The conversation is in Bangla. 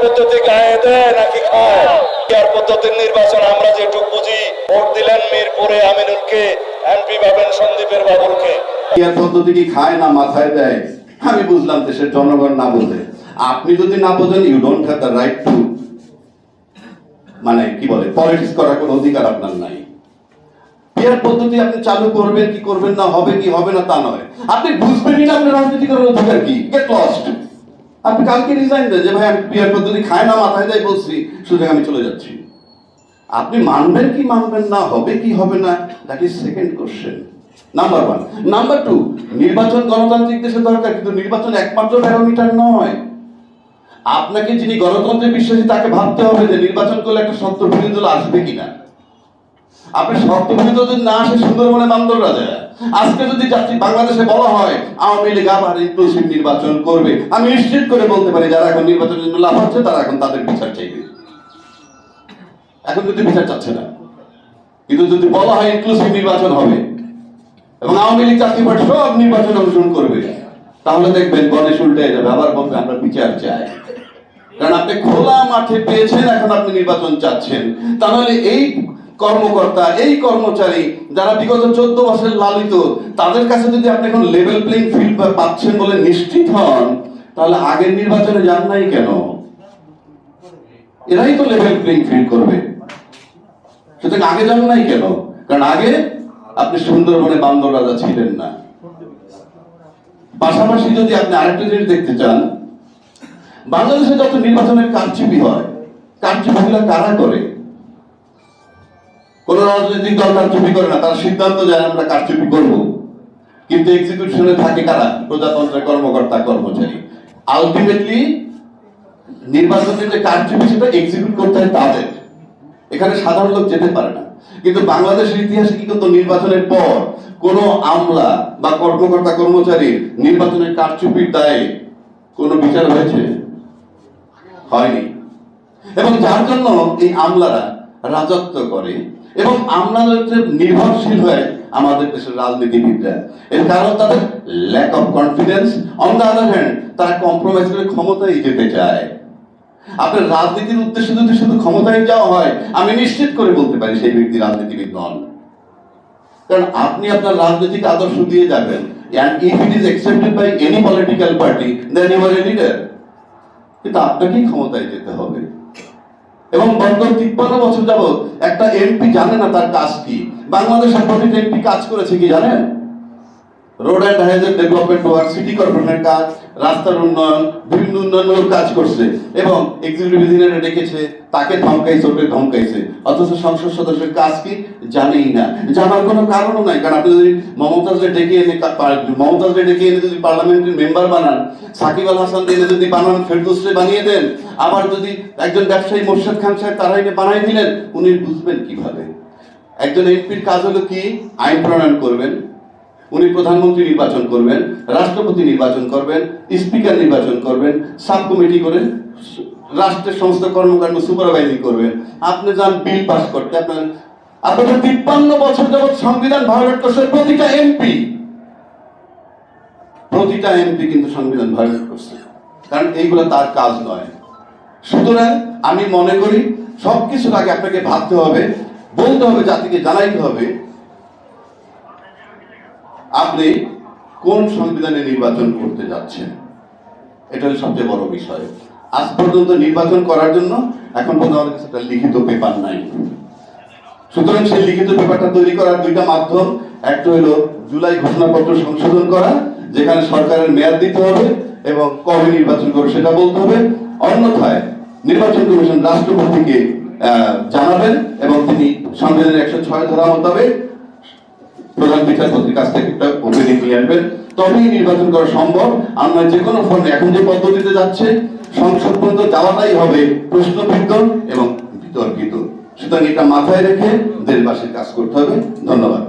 পদ্ধতি গায়ে দেয় নাকি খায়? পদ্ধতির নির্বাচন আমরা বুঝি, ভোট দিলেন মিরপুরে আমিনুলকে এমপি পাবেন সন্দীপের বাবুলকে। ইয়ার পদ্ধতি কি খায় না মাথায় দেয়? আমি বুঝলাম দেশের জনগণ না বোঝে। আপনি যদি না বোঝেন you don't have the right to মানে কি বলে পলিটিক্স করার কোনো অধিকার আপনার নাই। পিয়ার পদ্ধতি আপনি চালু করবেন, কি করবেন না, হবে কি হবে না তা নয়। আপনি বুঝবেনই না আপনার রাজনীতি করার অধিকার কি? গেট লস্ট আপনি কালকে রিজাইন দেন যে, ভাই, আমি পিয়ার পদ্ধতি খায় না মাথায় দেয় বলছি, সুতরাং আমি চলে যাচ্ছি। আপনি মানবেন কি মানবেন না, হবে কি হবে না that is second question number one number two নির্বাচন গণতান্ত্রিক দেশে দরকার, কিন্তু নির্বাচন একমাত্র প্যারামিটার নয়। আপনাকে যিনি গণতন্ত্রে বিশ্বাসী, তাকে ভাবতে হবে যে নির্বাচন করলে একটা সত্য বিরোধী দল আসবে কিনা। আপনি সত্য বিরোধী দল না আসে, সুন্দরবনে বান্দর রাজা আজকে যদি যাচ্ছি বাংলাদেশে বলা হয়, আওয়ামী লীগ আবার ইনক্লুসিভ নির্বাচন করবে, আমি নিশ্চিত করে বলতে পারি, যারা এখন নির্বাচনের জন্য লাভ হচ্ছে তারা এখন তাদের বিচার চাইবে। এখন কিন্তু বিচার চাচ্ছে না। কিন্তু যদি বলা হয় ইনক্লুসিভ নির্বাচন হবে, এবং আওয়ামী লীগ চাকরি পার্টি সব নির্বাচনে অংশগ্রহণ করবে, তাহলে দেখবেন গণেশ উল্টে যাবে, আবার বলবে, আমরা বিচার চাই। কারণ আপনি খোলা মাঠে পেয়েছেন, এখন আপনি নির্বাচন চাচ্ছেন। তাহলে এই কর্মকর্তা, এই কর্মচারী যারা বিগত চোদ্দ বছর লালিত, তাদের কাছে যদি আপনি এখন লেভেল প্লেইং ফিল্ড পাচ্ছেন বলে নিশ্চিত হন, তাহলে আগের নির্বাচনে যান নাই কেন? এরাই তো লেভেল প্লেইং ফিল্ড করবে। সুতরাং আগে যান নাই কেন? কারণ আগে আপনি সুন্দরবনে বান্দর রাজা ছিলেন না। পাশাপাশি যদি আপনি আরেকটা জিনিস দেখতে চান, বাংলাদেশে যত নির্বাচনের কারচুপি হয়, কারচুপিগুলো কারা করে? কোন রাজনৈতিক দল কারচুপি করে না, তার সিদ্ধান্ত যায় আমরা কারচুপি করব? কিন্তু এক্সিকিউশনে থাকে কারা? প্রজাতন্ত্রের কর্মকর্তা, কর্মচারী। আলটিমেটলি নির্বাচনের যে কারচুপি সেটা এক্সিকিউট করতে হয় তাদের। এখানে সাধারণ লোক যেতে পারে না। কিন্তু বাংলাদেশের ইতিহাসে কি কিন্তু নির্বাচনের পর কোন আমলা বা কর্মকর্তা কর্মচারীর নির্বাচনের কারচুপির দায়ে কোনো বিচার হয়েছে? হয়নি। এবং যার জন্য এই আমলারা রাজত্ব করে এবং উপরে নির্ভরশীল হয় আমাদের দেশের রাজনীতিবিদরা। এর কারণ তাদের lack of confidence on the other hand তারা কম্প্রোমাইজ করে ক্ষমতায় যেতে চায়। আপনার রাজনীতির উদ্দেশ্যে যদি শুধু ক্ষমতায় যাওয়া হয়, আমি নিশ্চিত করে বলতে পারি সেই ব্যক্তি রাজনীতিবিদ নন। কারণ আপনি আপনার রাজনৈতিক আদর্শ দিয়ে যাবেন। And if it is accepted by any political party, then you are a leader কিন্তু আপনাকেই ক্ষমতায় যেতে হবে। এবং গত তিপ্পান্ন বছর যাবৎ একটা এমপি জানে না তার কাজ কি। বাংলাদেশ প্রতিটা এমপি কাজ করেছে কি জানেন? Road and highway development work city কর্পোরেশনের কাজ, রাস্তার উন্নয়ন, বিভিন্ন উন্নয়নমূলক কাজ করছে এবং এক্সিকিউটিভ ইঞ্জিনিয়ার ডেকেছে, তাকে ধমকাইছে, ওকে ধমকাইছে। অথচ সংসদ সদস্যের কাজ কি? জানেই না। জানার কোনো কারণও নাই। কারণ আপনি যদি মমতাজরে ডেকে এনে কা- পা- মমতাজরে ডেকে এনে যদি পার্লামেন্টের মেম্বার বানান, সাকিব আল হাসান এনে যদি বানান ফেরদৌসরে বানিয়ে দেন, আবার যদি একজন ব্যবসায়ী মোর্শেদ খান সাহেব তারা এনে বানাই দিলেন, উনি বুঝবেন কীভাবে? একজন এমপির কাজ হলো কি? আইন প্রণয়ন করবেন। উনি প্রধানমন্ত্রী নির্বাচন করবেন, রাষ্ট্রপতি নির্বাচন করবেন, স্পিকার নির্বাচন করবেন সাব কমিটি করে রাষ্ট্রের সমস্ত কর্মকাণ্ড সুপারভাইজিং করবেন। আপনি যান, বিল পাস করতে আপনার আপনাদের তিপ্পান্ন বছর যাবৎ সংবিধান ভায়োলেট করছে প্রতিটা এমপি। প্রতিটা এমপি কিন্তু সংবিধান ভায়োলেট করছে। কারণ এইগুলো তার কাজ নয়। সুতরাং আমি মনে করি সবকিছুর আগে আপনাকে ভাবতে হবে, বলতে হবে, জাতিকে জানাইতে হবে আপনি কোন সংবিধানে নির্বাচন করতে যাচ্ছেন? এটা হলো সবচেয়ে বড় বিষয়। আজ পর্যন্ত নির্বাচন করার জন্য এখন পর্যন্ত আমাদের কাছে একটা লিখিত পেপার নাই। সুতরাং সেই লিখিত পেপারটা তৈরি করার দুইটা মাধ্যম, একটা হলো জুলাই ঘোষণাপত্র সংশোধন করা, যেখানে সরকারের মেয়াদ দিতে হবে এবং কবে নির্বাচন করবে সেটা বলতে হবে। অন্যথায় নির্বাচন কমিশন রাষ্ট্রপতিকে জানাবেন এবং তিনি সংবিধানের একশো ছয় ধারা মোতাবেক প্রধান বিচারপতির কাছ থেকে একটা ওপিনিয়ন নিয়ে আসবেন। তবেই নির্বাচন করা সম্ভব। আমরা যে কোনো ফর্মে এখন যে পদ্ধতিতে যাচ্ছে, সংসদ পর্যন্ত যাওয়াটাই হবে প্রশ্নবিদ্ধ এবং বিতর্কিত। সুতরাং এটা মাথায় রেখে দেশবাসীর কাজ করতে হবে। ধন্যবাদ।